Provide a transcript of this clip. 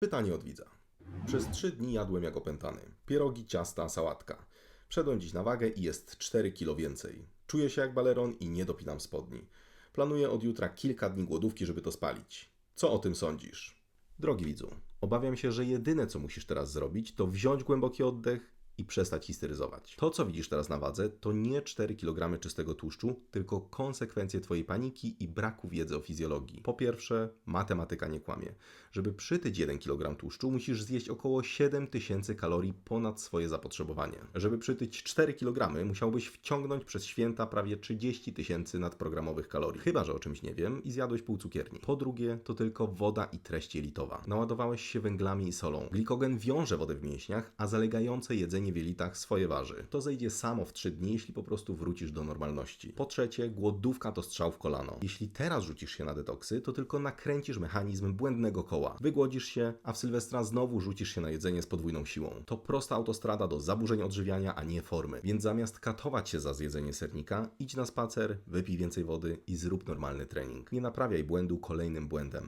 Pytanie od widza. Przez trzy dni jadłem jak opętany. Pierogi, ciasta, sałatka. Wszedłem dziś na wagę i jest 4 kilo więcej. Czuję się jak baleron i nie dopinam spodni. Planuję od jutra kilka dni głodówki, żeby to spalić. Co o tym sądzisz? Drogi widzu, obawiam się, że jedyne co musisz teraz zrobić, to wziąć głęboki oddech i przestać histeryzować. To, co widzisz teraz na wadze, to nie 4 kg czystego tłuszczu, tylko konsekwencje Twojej paniki i braku wiedzy o fizjologii. Po pierwsze, matematyka nie kłamie. Żeby przytyć 1 kg tłuszczu, musisz zjeść około 7000 kalorii ponad swoje zapotrzebowanie. Żeby przytyć 4 kg, musiałbyś wciągnąć przez święta prawie 30 tysięcy nadprogramowych kalorii. Chyba, że o czymś nie wiem i zjadłeś pół cukierni. Po drugie, to tylko woda i treść jelitowa. Naładowałeś się węglami i solą. Glikogen wiąże wodę w mięśniach, a zalegające jedzenie w jelitach swoje waży. To zejdzie samo w 3 dni, jeśli po prostu wrócisz do normalności. Po trzecie, głodówka to strzał w kolano. Jeśli teraz rzucisz się na detoksy, to tylko nakręcisz mechanizm błędnego koła. Wygłodzisz się, a w Sylwestra znowu rzucisz się na jedzenie z podwójną siłą. To prosta autostrada do zaburzeń odżywiania, a nie formy. Więc zamiast katować się za zjedzenie sernika, idź na spacer, wypij więcej wody i zrób normalny trening. Nie naprawiaj błędu kolejnym błędem.